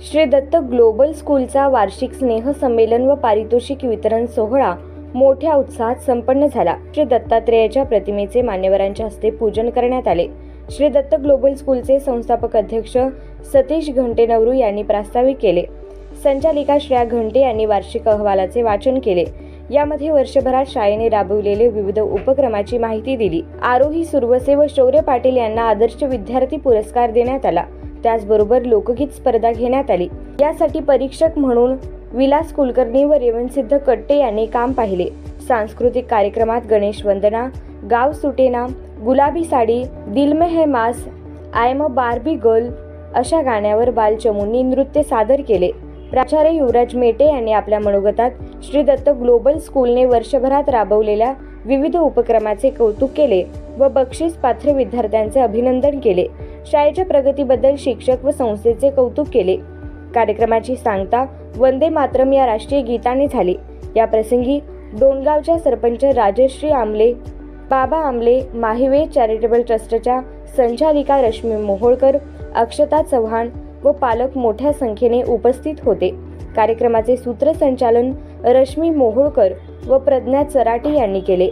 Shri Datta global स्कूलचा वार्षिक स्नेह संमेलन व पारितोषिक वितरण सोहळा मोठ्या उत्साहात संपन्न झाला. श्री दत्तात्रेयाच्या प्रतिमेचे मान्यवरांच्या हस्ते पूजन करण्यात आले. श्री दत्त ग्लोबल स्कूलचे संस्थापक अध्यक्ष सतीश घंटे नवरू यांनी प्रास्ताविक केले. संचालिका श्रेया घंटे यांनी वार्षिक अहवालाचे वाचन केले. यामध्ये वर्षभरात शाळेने राबविलेले विविध उपक्रमाची माहिती दिली. आरोही सुरवसे व शौर्य पाटील यांना आदर्श विद्यार्थी पुरस्कार देण्यात आला. त्याचबरोबर लोकगीत स्पर्धा घेण्यात आली. यासाठी परीक्षक म्हणून विलास कुलकर्णी व रेवणसिद्ध कट्टे यांनी काम पाहिले. सांस्कृतिक कार्यक्रमात गणेश वंदना गाव सुटेना गुलाबी साडी दिल में है मास आय म बार्बी गर्ल अशा गाण्यावर बालचमूंनी नृत्य सादर केले. प्राचार्य युवराज मेटे यांनी आपल्या मनोगतात श्री दत्त ग्लोबल स्कूलने वर्षभरात राबवलेल्या विविध उपक्रमाचे कौतुक केले व बक्षीस पात्र विद्यार्थ्यांचे अभिनंदन केले. शाळेच्या प्रगतीबद्दल शिक्षक व संस्थेचे कौतुक केले. कार्यक्रमाची सांगता वंदे मातरम या राष्ट्रीय गीताने झाली. या प्रसंगी डोणगावच्या सरपंच राजश्री आमले बाबा आमले माहिवे चॅरिटेबल ट्रस्टच्या संचालिका रश्मी मोहोळकर अक्षता चव्हाण व पालक मोठ्या संख्येने उपस्थित होते. कार्यक्रमाचे सूत्रसंचालन रश्मी मोहोळकर व प्रज्ञा चराटे यांनी केले.